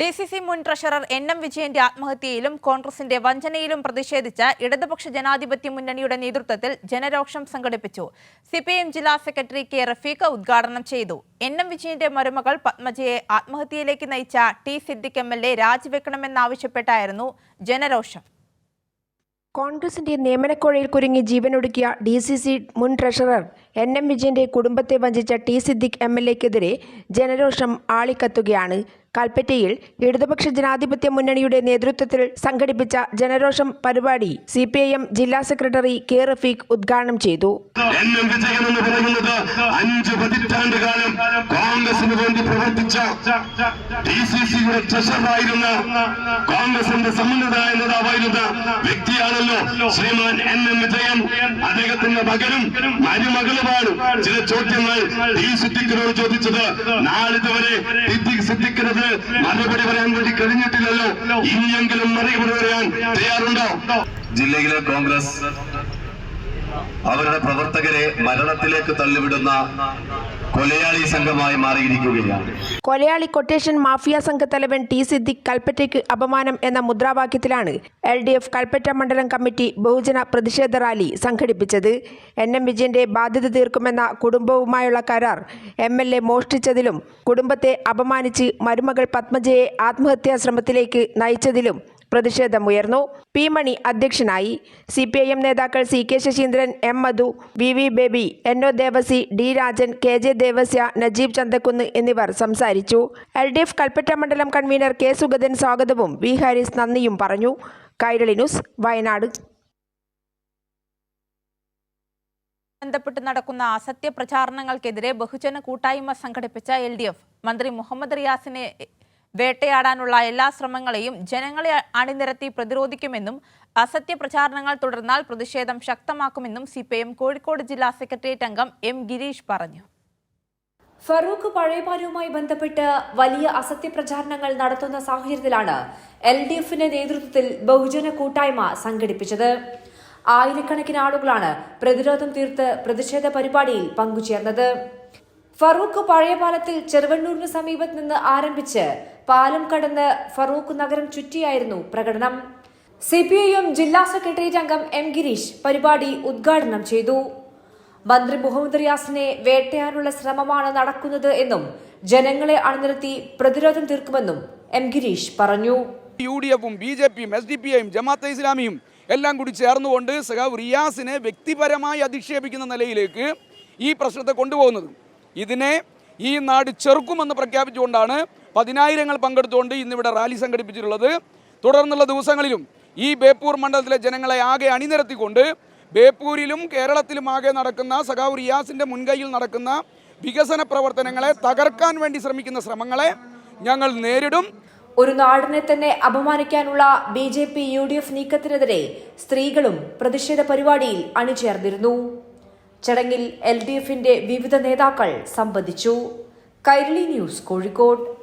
D C C മുൻ treasurer N M വിജയന്റെ ആത്മഹത്യയിലും കോൺഗ്രസിന്റെ വഞ്ചനയിലും പ്രതിഷേധിച്ച ഇടതുപക്ഷ ജനാധിപത്യ മുന്നണിയുടെ നേതൃത്വത്തിൽ ജനരോക്ഷം സംഘടിപ്പിച്ചു. സിപിഐഎം ജില്ലാ സെക്രട്ടറി കെ റഫീഖ് ഉദ്ഘാടനം ചെയ്തു. എൻ എം വിജയന്റെ മരുമകൾ പത്മജയെ ആത്മഹത്യയിലേക്ക് നയിച്ച T Siddique M L A രാജിവെക്കണമെന്നാവശ്യപ്പെട്ടായിരുന്നു ജനരോഷം. കോൺഗ്രസിന്റെ നിയമനക്കോഴയിൽ കുരുങ്ങി ജീവനൊടുക്കിയ ഡി സി സി മുൻ ട്രഷറർ എൻ എം വിജയന്റെ കുടുംബത്തെ വഞ്ചിച്ച ടി സിദ്ദിഖ് എം എൽ എക്കെതിരെ ജനരോഷം ആളിക്കത്തുകയാണ്. കൽപ്പറ്റയിൽ ഇടതുപക്ഷ ജനാധിപത്യ മുന്നണിയുടെ നേതൃത്വത്തിൽ സംഘടിപ്പിച്ച ജനരോഷം പരിപാടി സി പി ഐ എം ജില്ലാ സെക്രട്ടറി കെ റഫീഖ് ഉദ്ഘാടനം ചെയ്തു. അഞ്ച് പതിറ്റാണ്ട് കാലം വേണ്ടി ഡി സി സിയുടെ ട്രഷറായിരുന്ന കോൺഗ്രസിന്റെ സമുന്നതായ നേതാവായിരുന്ന വ്യക്തിയാണല്ലോ ശ്രീമാൻ എൻ എം വിജയൻ. അദ്ദേഹത്തിന്റെ മകനും മരുമകളുമാണ്. ചില ചോദ്യങ്ങൾ ഡി സിദ്ദിഖിനോട് ചോദിച്ചത്. നാളിതുവരെ സിദ്ദിഖ് സിദ്ദിഖിനത് മറുപടി പറയാൻ വേണ്ടി കഴിഞ്ഞിട്ടില്ലല്ലോ. ഇനിയെങ്കിലും മറുപടി പറയാൻ തയ്യാറുണ്ടോ? ജില്ലയിലെ കോൺഗ്രസ് അവരുടെ പ്രവർത്തകരെ മരണത്തിലേക്ക് തള്ളിവിടുന്ന കൊലയാളി സംഘമായി മാറിയിരിക്കുകയാണ്. കൊലയാളി കൊട്ടേഷൻ മാഫിയ സംഘത്തലവൻ ടി സിദ്ദിഖ് കൽപ്പറ്റയ്ക്ക് അപമാനം എന്ന മുദ്രാവാക്യത്തിലാണ് എൽ ഡി എഫ് കൽപ്പറ്റ മണ്ഡലം കമ്മിറ്റി ബഹുജന പ്രതിഷേധ റാലി സംഘടിപ്പിച്ചത്. എൻ എം വിജയന്റെ ബാധ്യത തീർക്കുമെന്ന കുടുംബവുമായുള്ള കരാർ എം എൽ എ മോഷ്ടിച്ചതിലും കുടുംബത്തെ അപമാനിച്ച് മരുമകൾ പത്മജയെ ആത്മഹത്യാ ശ്രമത്തിലേക്ക് നയിച്ചതിലും പ്രതിഷേധമുയർന്നു പി മണി അധ്യക്ഷനായി. സി പി ഐ എം നേതാക്കൾ C K Saseendran M Madhu V V Baby N O Devasi D Rajan K J Devasya Najeeb Chanthakkunnu എന്നിവർ സംസാരിച്ചു. എൽ ഡി എഫ് കൽപ്പറ്റ മണ്ഡലം കൺവീനർ കെ സുഗതൻ സ്വാഗതവും V Haris നന്ദിയും പറഞ്ഞു. കൈരളി ന്യൂസ് വയനാട്. ബന്ധപ്പെട്ട് നടക്കുന്ന അസത്യ പ്രചാരണങ്ങൾക്കെതിരെ ബഹുജന കൂട്ടായ്മ സംഘടിപ്പിച്ച എൽ ഡി എഫ് മന്ത്രി മുഹമ്മദ് റിയാസിനെ വേട്ടയാടാനുള്ള എല്ലാ ശ്രമങ്ങളെയും ജനങ്ങളെ അണിനിരത്തി പ്രതിരോധിക്കുമെന്നും അസത്യ പ്രചാരണങ്ങൾ തുടർന്നാൽ പ്രതിഷേധം ശക്തമാക്കുമെന്നും സി കോഴിക്കോട് ജില്ലാ സെക്രട്ടേറിയറ്റ് അംഗം എം ഗിരീഷ് പറഞ്ഞു. ഫറൂഖ് പഴയപാലവുമായി ബന്ധപ്പെട്ട് വലിയ അസത്യപ്രചാരണങ്ങൾ നടത്തുന്ന സാഹചര്യത്തിലാണ് എൽ ഡി എഫിന്റെ നേതൃത്വത്തിൽ ബഹുജന കൂട്ടായ്മ സംഘടിപ്പിച്ചത്. ആയിരക്കണക്കിന് ആളുകളാണ് പ്രതിരോധം തീർത്ത് പ്രതിഷേധ പരിപാടിയിൽ പങ്കുചേർന്നത്. ഫറൂഖ് പഴയപാലത്തിൽ ചെറുവണ്ണൂരിന് സമീപത്ത് നിന്ന് ആരംഭിച്ച് പാലം കടന്ന് ഫറൂഖ് നഗരം ചുറ്റിയായിരുന്നു പ്രകടനം. സി പി ഐ എം ജില്ലാ സെക്രട്ടേറിയറ്റ് അംഗം എം ഗിരീഷ് പരിപാടി ഉദ്ഘാടനം ചെയ്തു. മന്ത്രി മുഹമ്മദ് റിയാസിനെ വേട്ടയാനുള്ള ശ്രമമാണ് നടക്കുന്നത് എന്നും ജനങ്ങളെ അണിനിരത്തി പ്രതിരോധം തീർക്കുമെന്നും എം ഗിരീഷ് പറഞ്ഞു. യു ഡി എഫും ബി ജെ പിയും എസ് ഡി പി ഐയും ജമാഅത്തെ ഇസ്ലാമിയും എല്ലാം കൂടി ചേർന്നുകൊണ്ട് സഖാവ് റിയാസിനെ വ്യക്തിപരമായി അധിക്ഷേപിക്കുന്ന നിലയിലേക്ക് ഈ പ്രശ്നത്തെ കൊണ്ടുപോകുന്നത്. ഇതിനെ ഈ നാട് ചെറുക്കുമെന്ന് പ്രഖ്യാപിച്ചുകൊണ്ടാണ് പതിനായിരങ്ങൾ പങ്കെടുത്തുകൊണ്ട് ഇന്നിവിടെ റാലി സംഘടിപ്പിച്ചിട്ടുള്ളത്. തുടർന്നുള്ള ദിവസങ്ങളിലും ഈ ബേപ്പൂർ മണ്ഡലത്തിലെ ജനങ്ങളെ ആകെ അണിനിരത്തിക്കൊണ്ട് ബേപ്പൂരിലും കേരളത്തിലും ആകെ നടക്കുന്ന സഖാവ് റിയാസിന്റെ മുൻകൈയിൽ നടക്കുന്ന വികസന പ്രവർത്തനങ്ങളെ തകർക്കാൻ വേണ്ടി ശ്രമിക്കുന്ന ശ്രമങ്ങളെ ഞങ്ങൾ നേരിടും. ഒരു നാടിനെ തന്നെ അപമാനിക്കാനുള്ള B J P U D F നീക്കത്തിനെതിരെ സ്ത്രീകളും പ്രതിഷേധ പരിപാടിയിൽ അണിചേർന്നിരുന്നു. ചടങ്ങിൽ എൽ ഡി എഫിന്റെ വിവിധ നേതാക്കൾ സംബന്ധിച്ചു. കൈരളി ന്യൂസ് കോഴിക്കോട്.